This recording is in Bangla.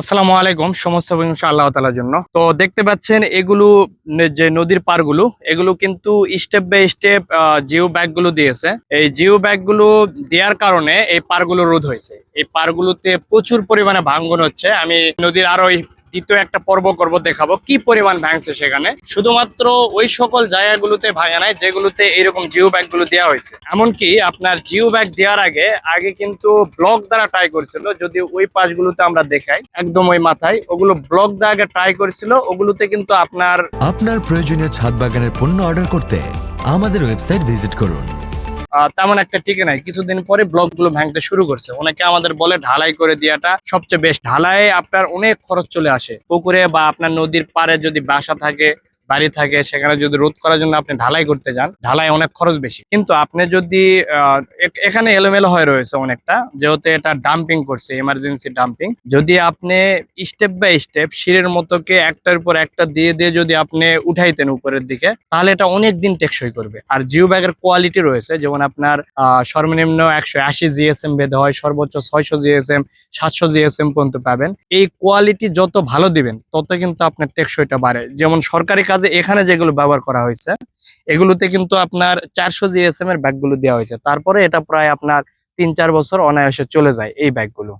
আসসালামু আলাইকুম, সমস্ত আল্লাহ তালার জন্য। তো দেখতে পাচ্ছেন এগুলো যে নদীর পারগুলো এগুলো কিন্তু স্টেপ বাই স্টেপ জিও ব্যাগগুলো দিয়েছে। এই জিও ব্যাগগুলো দেওয়ার কারণে এই পারগুলো রোধ হয়েছে। এই পারগুলোতে প্রচুর পরিমাণে ভাঙ্গন হচ্ছে। আমি নদীর আরও দ্বিতীয় একটা পর্ব করব, দেখাবো কি পরিমাণ ভাঙছে সেখানে। শুধুমাত্র ওই সকল জায়গাগুলোতে ভাঙা নাই, যেগুলোতে এরকম জিও ব্যাগগুলো দেওয়া হয়েছে। এমনকি আপনার জিও ব্যাগ দেওয়ার আগে আগে কিন্তু ব্লক দ্বারা ট্রাই করেছিল যদি ওই পাশগুলোতে আমরা দেখাই, একদম ওই মাথায়, ওগুলো ব্লক দ্বারা আগে ট্রাই করেছিল, ওগুলোতে কিন্তু আপনার আপনার প্রয়োজনীয় ছাদ বাগানের পণ্য অর্ডার করতে আমাদের ওয়েবসাইট ভিজিট করুন। তেমন একটা টিকে নাই। কিছুদিন পরে ব্লকগুলো ভাঙতে শুরু করছে। অনেকে আমাদের বলে ঢালাই করে দেওয়াটা সবচেয়ে বেশ ঢালাই আপনার অনেক খরচ চলে আসে। পুকুরে বা আপনার নদীর পারে যদি বাসা থাকে বাড়ি থাকে, সেখানে যদি রোধ করার জন্য আপনি ঢালাই করতে যান, ঢালাই অনেক খরচ বেশি। কিন্তু আপনি যদি এখানে এলোমেলো হয়ে রয়েছে অনেকটা, যেহেতু এটা ডাম্পিং করছে এমার্জেন্সি ডাম্পিং যদি আপনি স্টেপ বাই স্টেপ শিরের মতোকে একটার পর একটা দিয়ে দিয়ে যদি আপনি উঠাইতেন উপরের দিকে, তাহলে এটা অনেক দিন টেকসই করবে। আর জিও ব্যাগের কোয়ালিটি রয়েছে, যেমন আপনার সর্বনিম্ন একশো আশি জিএসএম বেঁধে হয়, সর্বোচ্চ ছয়শো জিএসএম, সাতশো জিএসএম পর্যন্ত পাবেন। এই কোয়ালিটি যত ভালো দিবেন, তত কিন্তু আপনার টেকসইটা বাড়ে। যেমন সরকারি কাজে এখানে যেগুলো ব্যবহার করা হয়েছে, এগুলোতে কিন্তু আপনার চারশো জিএসএম এর ব্যাগগুলো দেওয়া হয়েছে। তারপরে এটা প্রায় আপনার তিন চার বছর অনায়াসে চলে যায় এই ব্যাগগুলো।